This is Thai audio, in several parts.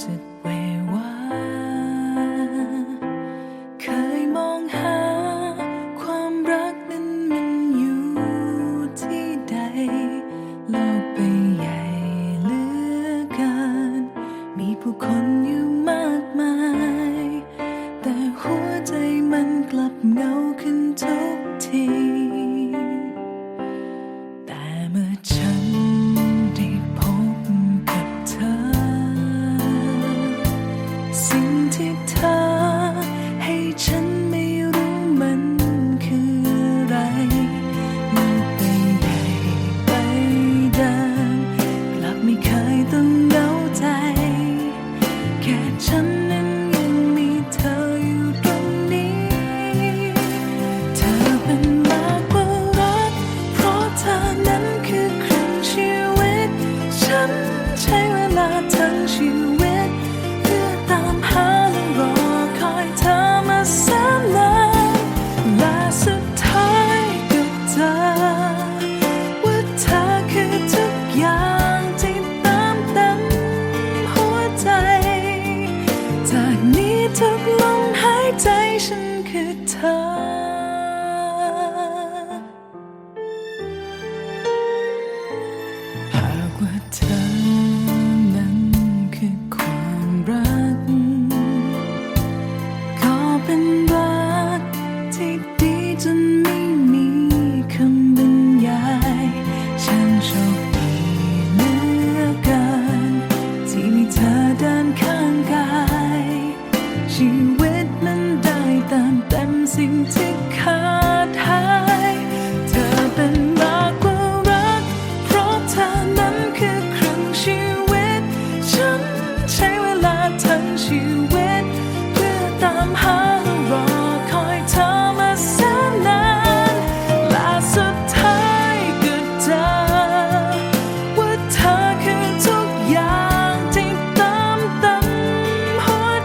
สึกเววเคยมองหา ความรักนั้นมันอยู่ที่ใด โลกไปใหญ่เหลือเกินมีผู้คนอยู่มากมาย สิ่งที่เธอให้ฉันไม่รู้มันคืออะไรมันไปได้ไปดินกลับไม่เคยต้องเดาใจ แค่ฉัน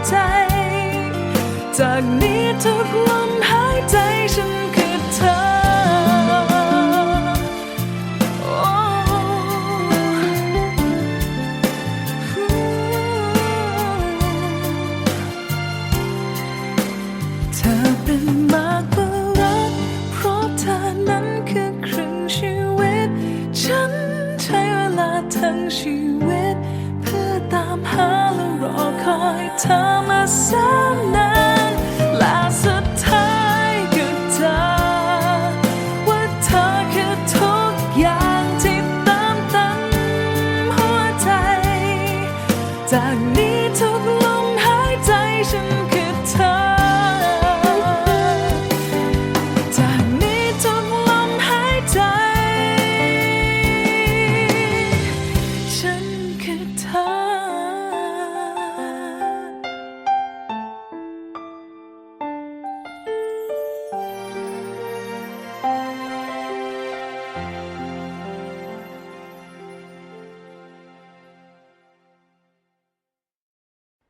ใจ จากนี้ทุกลมหาย time I saw